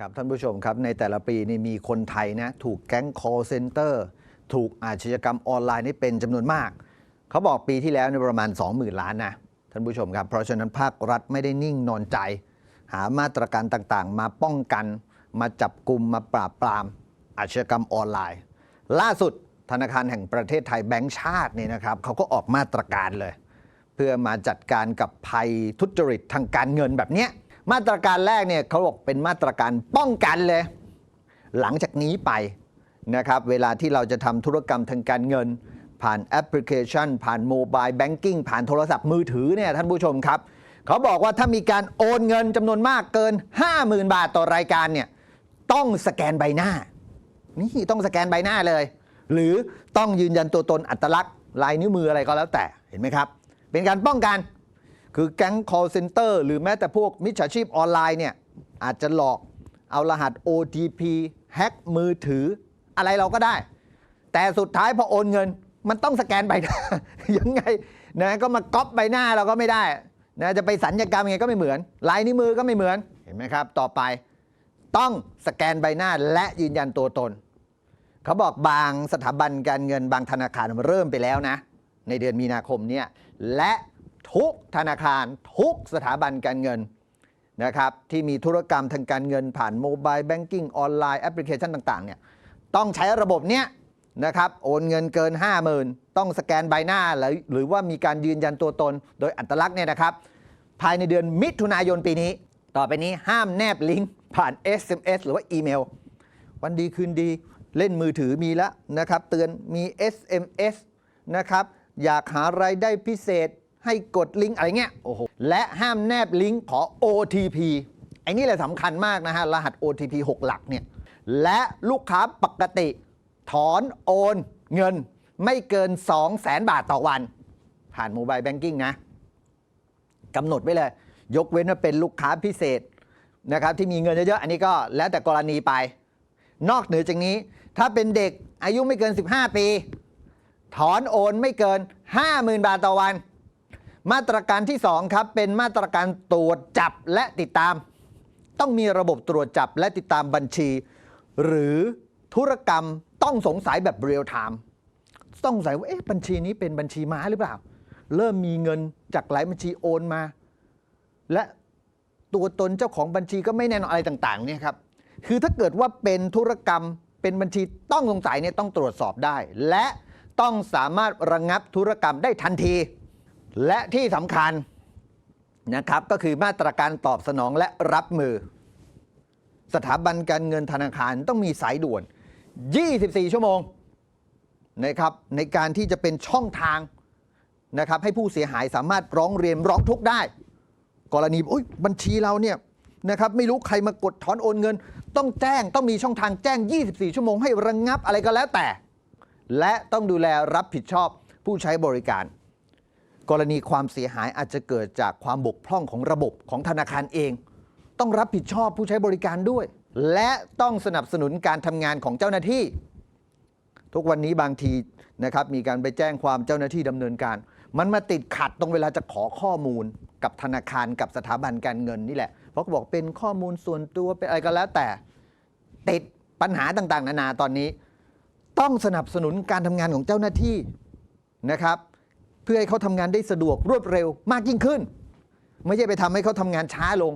ครับท่านผู้ชมครับในแต่ละปีนี่มีคนไทยนะถูกแก๊ง call center ถูกอาชญากรรมออนไลน์นี่เป็นจำนวนมาก เขาบอกปีที่แล้วเนี่ยประมาณ 20,000 ล้านนะท่านผู้ชมครับ เพราะฉะนั้นภาครัฐไม่ได้นิ่งนอนใจ หามาตรการต่างๆ มาป้องกัน มาจับกลุ่มมาปราบปราม อาชญากรรมออนไลน์ ล่าสุดธนาคารแห่งประเทศไทยแบงก์ชาติเนี่ยนะครับเขาก็ออกมาตรการเลย เพื่อมาจัดการกับภัยทุจริตทางการเงินแบบเนี้ย มาตรการแรกเนี่ยเขาบอกเป็นมาตรการป้องกันเลย หลังจากนี้ไปนะครับเวลาที่เราจะทำธุรกรรมทางการเงิน ผ่านแอปพลิเคชัน ผ่านโมบายแบงกิ้งผ่านโทรศัพท์มือถือเนี่ยท่านผู้ชมครับ เขาบอกว่าถ้ามีการโอนเงินจำนวนมากเกิน 50,000 บาทต่อรายการเนี่ยต้องสแกนใบหน้า นี่ต้องสแกนใบหน้าเลย หรือต้องยืนยันตัวตนอัตลักษณ์ลายนิ้วมืออะไรก็แล้วแต่เห็นไหมครับ เป็นการป้องกัน คือแก๊ง call center หรือแม้แต่พวกมิจฉาชีพออนไลน์เนี่ยอาจจะหลอกเอารหัส OTP แฮ็กมือถืออะไรเราก็ได้ แต่สุดท้ายพอโอนเงิน มันต้องสแกนใบหน้ายังไงนะก็มาก๊อปใบหน้าเราก็ไม่ได้นะจะไปสัญญกรรมยังไงก็ไม่เหมือนลายนิ้วมือก็ไม่เหมือนเห็นไหมครับ ต่อไปต้องสแกนใบหน้าและยืนยันตัวตน เขาบอกบางสถาบันการเงินบางธนาคารเริ่มไปแล้วนะ ในเดือนมีนาคมเนี่ยและ ทุกธนาคารทุกสถาบันการเงินนะครับที่มีธุรกรรมทางการเงินผ่านโมบายแบงกิ้งออนไลน์แอปพลิเคชันต่างๆเนี่ยต้องใช้ระบบเนี้ยนะครับโอนเงินเกิน 50,000 ต้องสแกนใบหน้า หรือหรือว่ามีการยืนยันตัวตนโดยอัตลักษณ์เนี่ยนะครับภายในเดือนมิถุนายนปีนี้ ต่อไปนี้ห้ามแนบลิงก์ผ่าน SMS หรือว่าอีเมล วันดีคืนดีเล่นมือถือมีแล้วนะครับ เตือนมี SMS นะครับ อยากหารายได้พิเศษ ให้กดลิงก์อะไรเงี้ยโอ้โหและห้ามแนบลิงก์ขอ OTP ไอ้นี่แหละสำคัญมากนะฮะ รหัส OTP 6 หลักเนี่ย และลูกค้าปกติ ถอนโอนเงินไม่เกิน 2 0 0แสนบาทต่อวัน ผ่านโมบายแบงกิ้งนะกำหนดไว้เลย ยกเว้นว่าเป็นลูกค้าพิเศษนะครับที่มีเงินเยอะๆ อันนี้ก็แล้วแต่กรณีไป นอกเหนือจากนี้ ถ้าเป็นเด็กอายุไม่เกิน 15 ปี ถอนโอนไม่เกิน 50,000 บาทต่อวัน มาตรการที่ 2 ครับ เป็นมาตรการตรวจจับและติดตาม ต้องมีระบบตรวจจับและติดตามบัญชี หรือธุรกรรมต้องสงสัยแบบเรียลไทม์ต้องสงสัยว่าเอ๊ะบัญชีนี้เป็นบัญชีม้าหรือเปล่า เริ่มมีเงินจากหลายบัญชีโอนมา และตัวตนเจ้าของบัญชีก็ไม่แน่นอนอะไรต่างๆเนี่ยครับคือถ้าเกิดว่าเป็นธุรกรรมเป็นบัญชีต้องสงสัยเนี่ยต้องตรวจสอบได้ และต้องสามารถระงับธุรกรรมได้ทันที และที่สำคัญนะครับก็คือมาตรการตอบสนองและรับมือ สถาบันการเงินธนาคารต้องมีสายด่วน 24 ชั่วโมงนะครับในการที่จะเป็นช่องทางนะครับให้ผู้เสียหายสามารถร้องเรียนร้องทุกข์ได้ กรณีอุ๊ยบัญชีเราเนี่ยนะครับไม่รู้ใครมากดถอนโอนเงิน ต้องแจ้งต้องมีช่องทางแจ้ง 24 ชั่วโมงให้ระงงับอะไรก็แล้วแต่ และต้องดูแลรับผิดชอบผู้ใช้บริการ กรณีความเสียหายอาจจะเกิดจากความบกพร่องของระบบของธนาคารเอง ต้องรับผิดชอบผู้ใช้บริการด้วย และต้องสนับสนุนการทำงานของเจ้าหน้าที่ ทุกวันนี้บางทีนะครับมีการไปแจ้งความเจ้าหน้าที่ดำเนินการ มันมาติดขัดตรงเวลาจะขอข้อมูลกับธนาคารกับสถาบันการเงินนี่แหละ เพราะเขาบอกเป็นข้อมูลส่วนตัวเป็นอะไรก็แล้วแต่ติดปัญหาต่างๆ นานาตอนนี้ ต้องสนับสนุนการทำงานของเจ้าหน้าที่นะครับ เพื่อให้เขาทำงานได้สะดวกรวดเร็วมากยิ่งขึ้น ไม่ใช่ไปทำให้เขาทำงานช้าลง